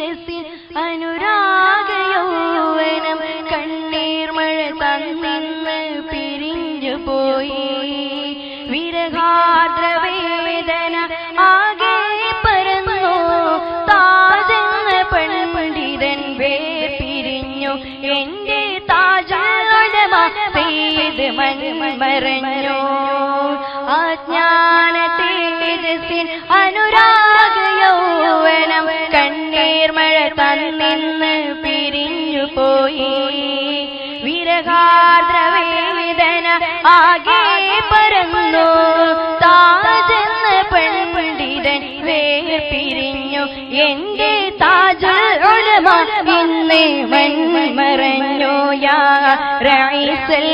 തേജസ്സിൽ അനുരാഗയൗവനം കണ്ണീർ മഴ തന്നിന്ന് പിരിഞ്ഞു പോയി. വിരഹാദ്ര വേദന ആകെ പരന്നു. താജെന്ന പണ്ഡിതൻ വേ പിരിഞ്ഞു. എന്റെ താജുലമ പെയ്ത് അജ്ഞാന തേജസ്സിൻ വിരഹാദ്ര വേദന ആകെ പരന്നു താജെന്ന് പെൺപണ്ഡിതൻ വേർ പിരിഞ്ഞു എന്റെ താജുലമ ഇന്ന് മൺമറഞ്ഞു യാ റൈസൽ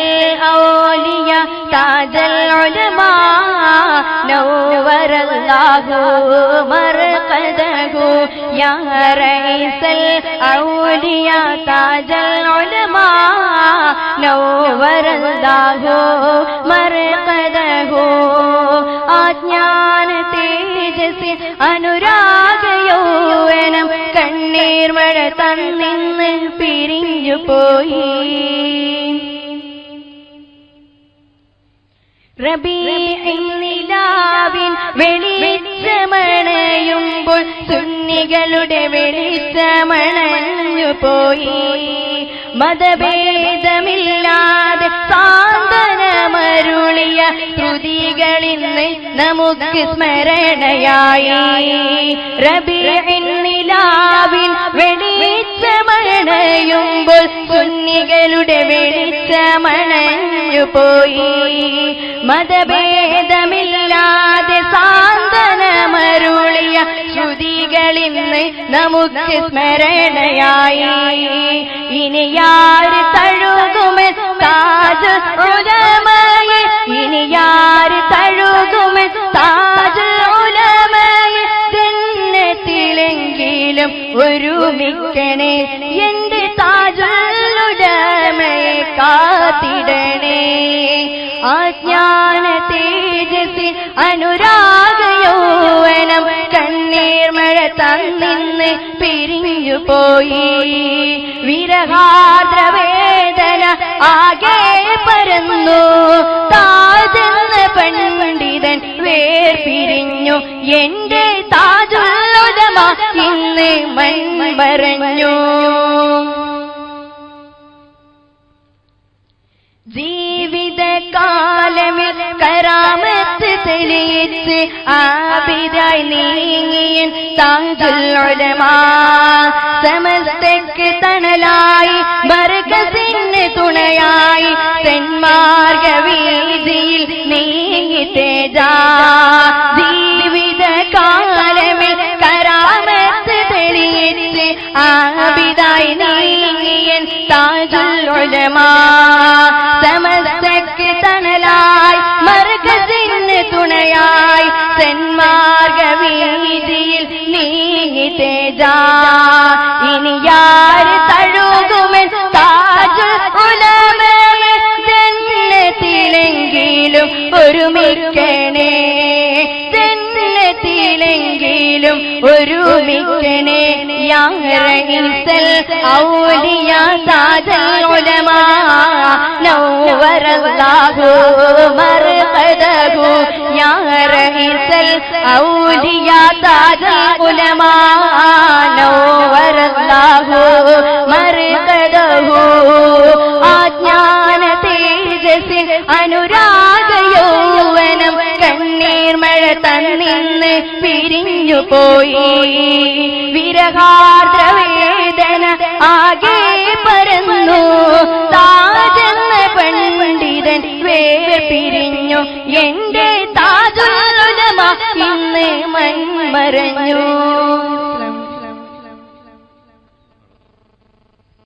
ഔലിയ താജൽ ഉലമ നവറല്ലാഹു മർഖദഹു യാ റഈസൽ ഔലിയ താജൽ ഉലമ നവറല്ലാഹു മർഖദഹു ആജ്ഞാന തേജസ്സി അനുരാഗയൗവനം കണ്ണീർ മഴ തന്നിന്ന് പിരിഞ്ഞു പോയി. റബീനിലാവിൻ വെളിച്ചമണയുമ്പോൾ സുന്നികളുടെ വെളിച്ചമണഞ്ഞു പോയി. മതഭേദമില്ലാതെ സാന്തനമരുളിയ കൃതികളിന്ന് നമുക്ക് സ്മരണയായി. റബീനിലാവിൻ വെളിച്ചമണയുമ്പോൾ സുന്നികളുടെ വെളിച്ചമണഞ്ഞു പോയി. മതഭേദമില്ലാതെ ശ്രുതികളിന്ന് നമുക്ക് സ്മരണയായി. ഇനിയാര് തഴുകുമെ താജ് ഉലമയെ? ഇനിയാര് തഴുകുമെ താജ് ഉലമയെ? ജന്നത്തിലെങ്കിലും ഒരുമിക്കണേ. എന്റെ താജുലുടമയെ കാത്തിടണേ. ആജ്ഞാന തേജസ്സിൽ അനുരാഗയൗവനം പിരിഞ്ഞു പോയി. വിരഹാദ്രവേദന ആകെ പരന്നു. താജെന്ന പണ്ഡിതൻ വേർ പിരിഞ്ഞു എന്റെ താജുലമ ഇന്ന് മൺമറഞ്ഞു. ജീവിതകാലമിൽ തെളിയിച്ച് ആബിരായി നീങ്ങിയൻ താങ്കുലമാ സമസ്തക്ക് തണലായി മർഗസിന് തുണയായി തെന്മാർഗ വീതിയിൽ നീങ്ങി തേജാ. ജീവിതകാലമിൽ കരാമത്ത് തെളിയിച്ച് ആബിതായി നീങ്ങിയൻ താജുലമാ നീങ്ങി തേജാ ഇനിയാര് തഴുകുമെൻ? താജ് ഉലമയെ ജന്നത്തിലെങ്കിലും ഒരുമിക്കണേ. ജന്നത്തിലെങ്കിലും ഒരുമിക്കണേ. യാറീസൽ ഔലിയ താജൽ ഉലമാ നവറല്ലാഹു ഔലിയ താജൽ ഉലമാ പിരിഞ്ഞു പോയി. വിരഹാർദ്രവേദന ആകെ പരന്നു. താജെന്ന പണ്ഡിതൻ വേറെ പിരിഞ്ഞു. എന്റെ താജുലമ ഇന്ന് മൺമറഞ്ഞു.